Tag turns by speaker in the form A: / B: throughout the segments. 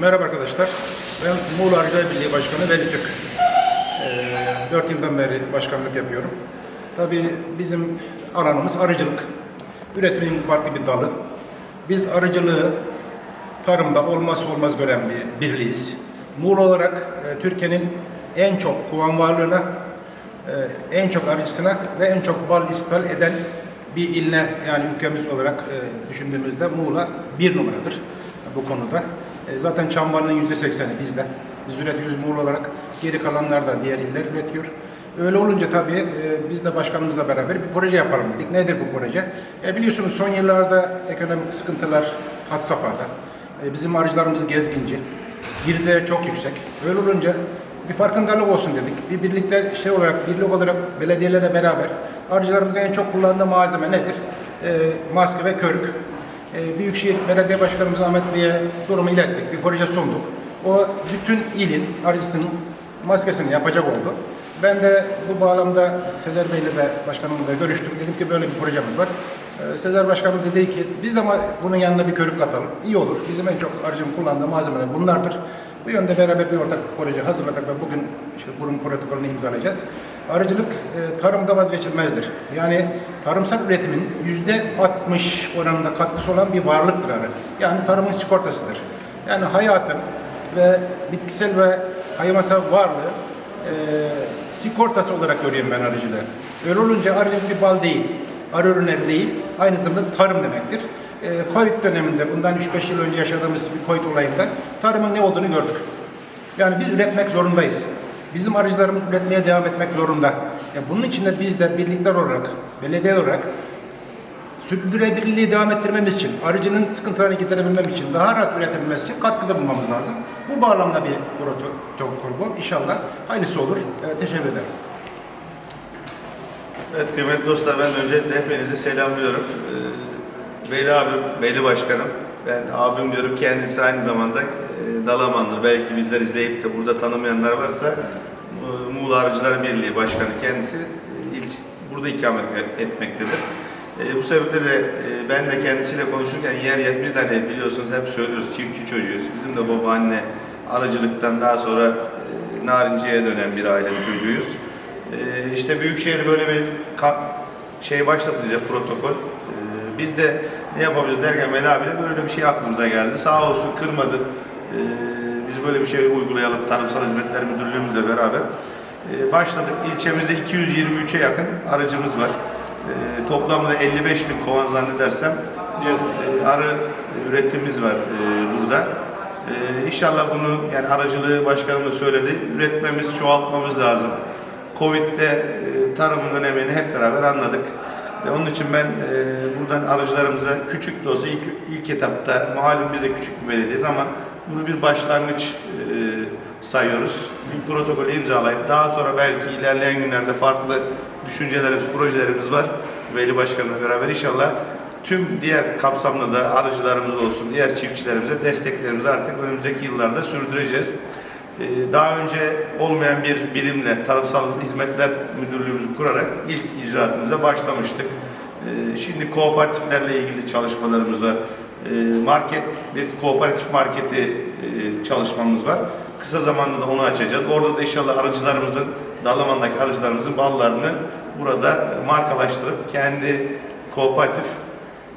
A: Merhaba arkadaşlar. Ben Muğla Arıcılar Birliği Başkanı Veli Tük. Ee, 4 yıldan beri başkanlık yapıyorum. Tabii bizim alanımız arıcılık. Üretimin farklı bir dalı. Biz arıcılığı tarımda olmazsa olmaz gören bir birliğiz. Muğla olarak e, Türkiye'nin en çok kovan varlığına, e, en çok arıcısına ve en çok bal istihal eden bir iline yani ülkemiz olarak e, düşündüğümüzde Muğla bir numaradır bu konuda. E, zaten çambarının yüzde sekseni bizde. Biz üretiyoruz Muğla olarak. Geri kalanlar da diğer iller üretiyor. Öyle olunca tabii e, biz de başkanımızla beraber bir proje yapalım dedik. Nedir bu proje? E, biliyorsunuz son yıllarda ekonomik sıkıntılar had safhada. E, bizim arıcılarımız gezginci. Girdileri çok yüksek. Öyle olunca bir farkındalık olsun dedik. Bir birlikte şey olarak, birlik olarak belediyelere beraber arıcılarımızın en çok kullandığı malzeme nedir? E, maske ve körük. E, Büyükşehir Belediye Başkanımız Ahmet Bey'e durumu ilettik. Bir proje sunduk. O bütün ilin arıcısının maskesini yapacak oldu. Ben de bu bağlamda Sezer Bey'le de başkanımla görüştüm. Dedim ki böyle bir projemiz var. Ee, Sezer Başkanım dedi ki biz de bunun yanına bir körük katalım. İyi olur. Bizim en çok arıcının kullandığı malzemeler bunlardır. Bu yönde beraber bir ortak proje hazırladık ve bugün işte bunun protokolünü imzalayacağız. Arıcılık e, tarımda vazgeçilmezdir. Yani tarımsal üretimin yüzde 60 oranında katkısı olan bir varlıktır arı. Yani tarımın sigortasıdır. Yani hayatın ve bitkisel ve hayvansal varlığı e, sigortası olarak görüyorum ben arıcılığı. Öyle olunca arıcılık bir bal değil, arı ürünleri değil, aynı zamanda tarım demektir. E, Covid döneminde, bundan 3-5 yıl önce yaşadığımız bir Covid olayında tarımın ne olduğunu gördük. Yani biz üretmek zorundayız. Bizim arıcılarımız üretmeye devam etmek zorunda. Ya bunun için de biz de birlikler olarak, belediye olarak sürdürülebilirliği devam ettirmemiz için, arıcının sıkıntılarını giderebilmem için, daha rahat üretebilmesi için katkıda bulunmamız lazım. Bu bağlamda bir protokol bu. İnşallah hayırlısı olur. Ee, teşekkür ederim.
B: Evet kıymetli dostlar ben öncelikle hepinizi selamlıyorum. Ee, Veli abim, Veli başkanım. Ben abim diyorum kendisi aynı zamanda e, Dalaman'dır. Belki bizler izleyip de burada tanımayanlar varsa e, Muğla Arıcılar Birliği Başkanı kendisi e, ilk burada ikamet et- etmektedir. E, bu sebeple de e, ben de kendisiyle konuşurken yer yer biz de hani biliyorsunuz hep söylüyoruz çiftçi çocuğuyuz. Bizim de babaanne arıcılıktan daha sonra e, dönen bir ailenin çocuğuyuz. Ee, işte Büyükşehir böyle bir şey başlatınca protokol biz de ne yapabiliriz derken Veli abiyle böyle bir şey aklımıza geldi. Sağ olsun kırmadı. Ee, biz böyle bir şey uygulayalım Tarımsal Hizmetler Müdürlüğümüzle beraber. Ee, başladık. İlçemizde 223'e yakın aracımız var. Ee, toplamda 55 bin kovan zannedersem bir e, arı üretimimiz var e, burada. Ee, inşallah bunu yani aracılığı başkanım da söyledi. Üretmemiz, çoğaltmamız lazım. Covid'de e, tarımın önemini hep beraber anladık. Ve onun için ben e, buradan arıcılarımıza küçük de olsa ilk, ilk etapta malum biz de küçük bir belediyeyiz ama bunu bir başlangıç e, sayıyoruz. Bir protokolü imzalayıp daha sonra belki ilerleyen günlerde farklı düşüncelerimiz, projelerimiz var. Veli Başkan'la beraber inşallah tüm diğer kapsamlı da arıcılarımız olsun, diğer çiftçilerimize desteklerimizi artık önümüzdeki yıllarda sürdüreceğiz. Ee, Daha önce olmayan bir birimle Tarımsal Hizmetler Müdürlüğümüzü kurarak ilk icraatımıza başlamıştık. Ee, Şimdi kooperatiflerle ilgili çalışmalarımız var. Ee, Market, bir kooperatif marketi e, çalışmamız var. Kısa zamanda da onu açacağız. Orada da inşallah arıcılarımızın, Dalaman'daki arıcılarımızın ballarını burada markalaştırıp kendi kooperatif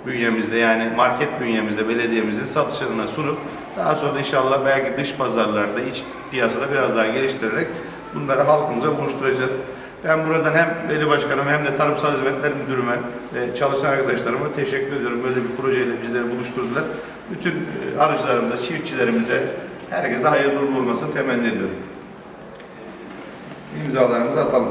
B: bünyemizde yani market bünyemizde belediyemizin satışlarına sunup daha sonra da inşallah belki dış pazarlarda, iç piyasada biraz daha geliştirerek bunları halkımıza buluşturacağız. Ben buradan hem Veli Başkanım hem de Tarımsal Hizmetler Müdürüme ve çalışan arkadaşlarıma teşekkür ediyorum. Böyle bir projeyle bizleri buluşturdular. Bütün e, arıcılarımıza, çiftçilerimize, herkese hayırlı uğurlu olmasını temenni ediyorum. İmzalarımızı atalım.